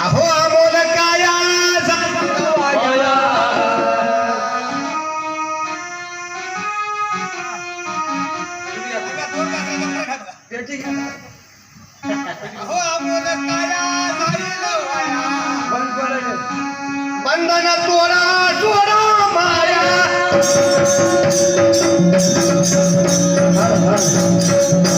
अहो अमोल काया. अहो अमोल. बंधन तोडा सोडा माया अहो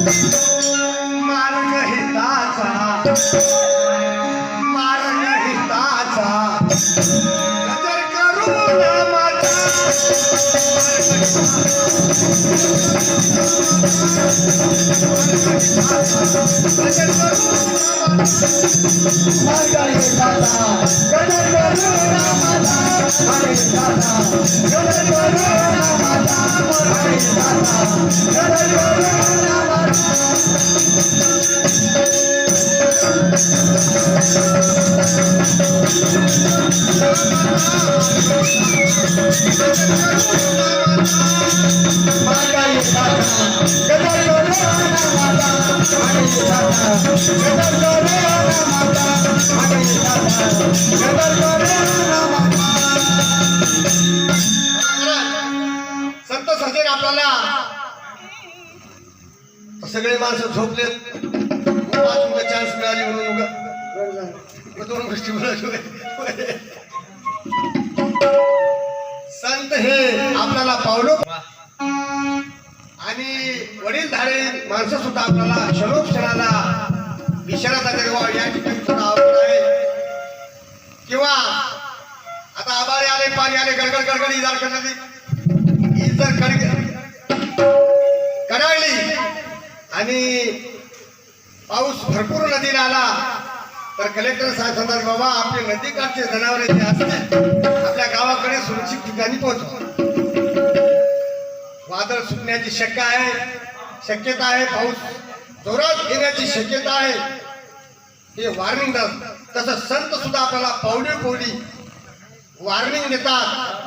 मार्ग हिताचा मार्ग हिताचा नजर करून माझा नजर मार्ग हिताचा नजर करून माझा मार्ग हिताचा नजर करून माझा संत सजन आपल्याला. सगळे माणसं झोपले. पाच मुलं चान्स मिळाली म्हणून दोन गोष्टी बोलायच्या संत हे आपल्याला पावलो. आणि वडील धारे माणसं सुद्धा आपल्याला क्षणोक्षणाला इशारा देतात या ठिकाणी आहे. किंवा आता आबाळे आले पाणी आले गडगड गडगड इजार करण्याची ही जर कडाळली आणि पाऊस भरपूर नदीला आला. तर कलेक्टर साहेब सांगतात बाबा आपले नदीकाठचे जनावर जे असतील आपल्या गावाकडे सुरक्षित ठिकाणी पोहोचवा. वादळ सुटण्याची शक्य आहे शक्यता आहे पाऊस जोरात येण्याची शक्यता आहे. हे वॉर्निंग देतात तसं संत सुद्धा आपल्याला पावली पावली वॉर्निंग देतात.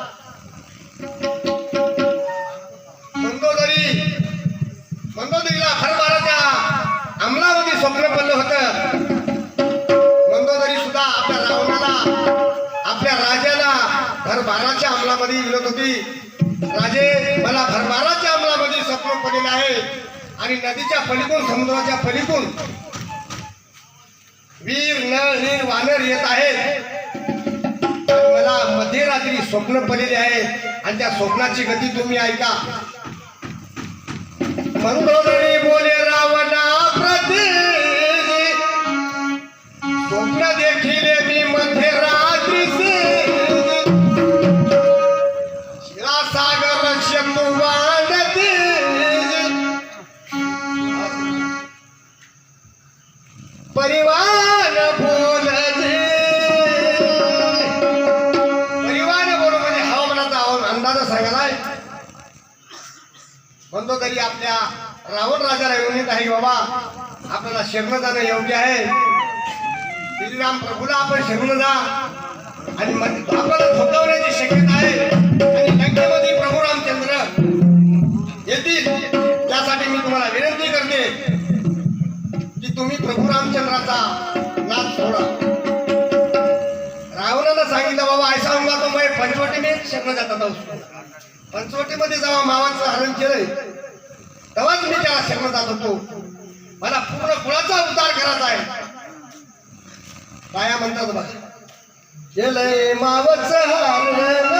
भरभाराच्या अंमलामध्ये विनत होती. राजे मला भरभाराच्या अंमलामध्ये स्वप्न पडलेलं आहे. आणि नदीच्या पलीकडून समुद्राच्या पलीकडून वीर नळ नीर वानर येत आहेत. मला मध्यरात्री स्वप्न पडलेले आहेत आणि त्या स्वप्नाची गती तुम्ही ऐका. मंदोदरी म्हणतो तरी आपल्या रावण राजाला येऊन आहे बाबा. आपल्याला शरण जाणं योग्य आहे. श्रीराम प्रभूला आपण शरण जा. आणि आपल्याला झोपवण्याची शक्यता आहे. आणि लंकेमध्ये प्रभू रामचंद्र येतील. त्यासाठी मी तुम्हाला विनंती करते की तुम्ही प्रभू रामचंद्राचा नाद सोडा. रावणाला सांगितलं बाबा ऐसा होगा तो मैं पंचवटी में शरण जाता पंचवटीमध्ये जेव्हा मावाचं हरण केलंय तेव्हाच मी त्या शरण होतो. मला पूर्ण कुळाचा उद्धार करायचा आहे. काया म्हणतात बघा. केलंय मावच हरण